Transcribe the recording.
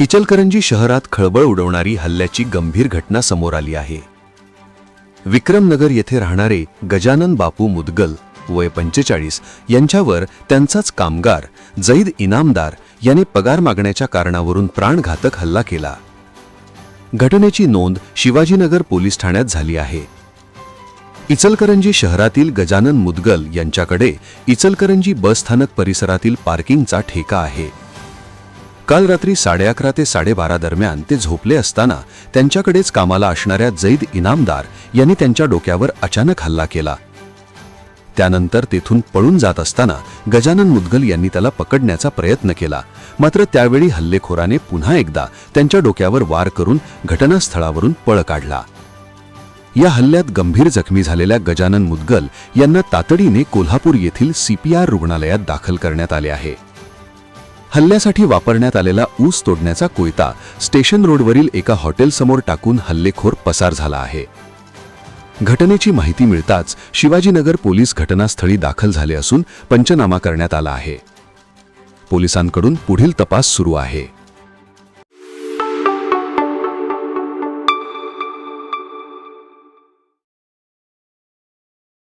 इचलकरंजी शहरात खळबळ उडवणारी हल्ल्याची गंभीर घटना समोर आली आहे. विक्रमनगर येथे राहणारे गजानन बापू मुदगल वय पंचेचाळीस यांच्यावर त्यांचाच कामगार जैद इनामदार याने पगार मागण्याच्या कारणावरून प्राणघातक हल्ला केला. घटनेची नोंद शिवाजीनगर पोलीस ठाण्यात झाली आहे. इचलकरंजी शहरातील गजानन मुदगल यांच्याकडे इचलकरंजी बसस्थानक परिसरातील पार्किंगचा ठेका आहे. काल रात्री साडे अकरा ते साडेबारा दरम्यान ते झोपले असताना त्यांच्याकडेच कामाला असणाऱ्या जैद इनामदार यांनी त्यांच्या डोक्यावर अचानक हल्ला केला. त्यानंतर तेथून पळून जात असताना गजानन मुदगल यांनी त्याला पकडण्याचा प्रयत्न केला. मात्र त्यावेळी हल्लेखोराने पुन्हा एकदा त्यांच्या डोक्यावर वार करून घटनास्थळावरून पळ काढला. या हल्ल्यात गंभीर जखमी झालेल्या गजानन मुदगल यांना तातडीने कोल्हापूर येथील सीपीआर रुग्णालयात दाखल करण्यात आले आहे. हल्ल्यासाठी वापरण्यात आलेला ऊस तोडण्याचा कोयता स्टेशन रोडवरील एका हॉटेलसमोर टाकून हल्लेखोर पसार झाला आहे. घटनेची माहिती मिळताच शिवाजीनगर पोलीस घटनास्थळी दाखल झाले असून पंचनामा करण्यात आला आहे. पोलिसांकडून पुढील तपास सुरू आहे.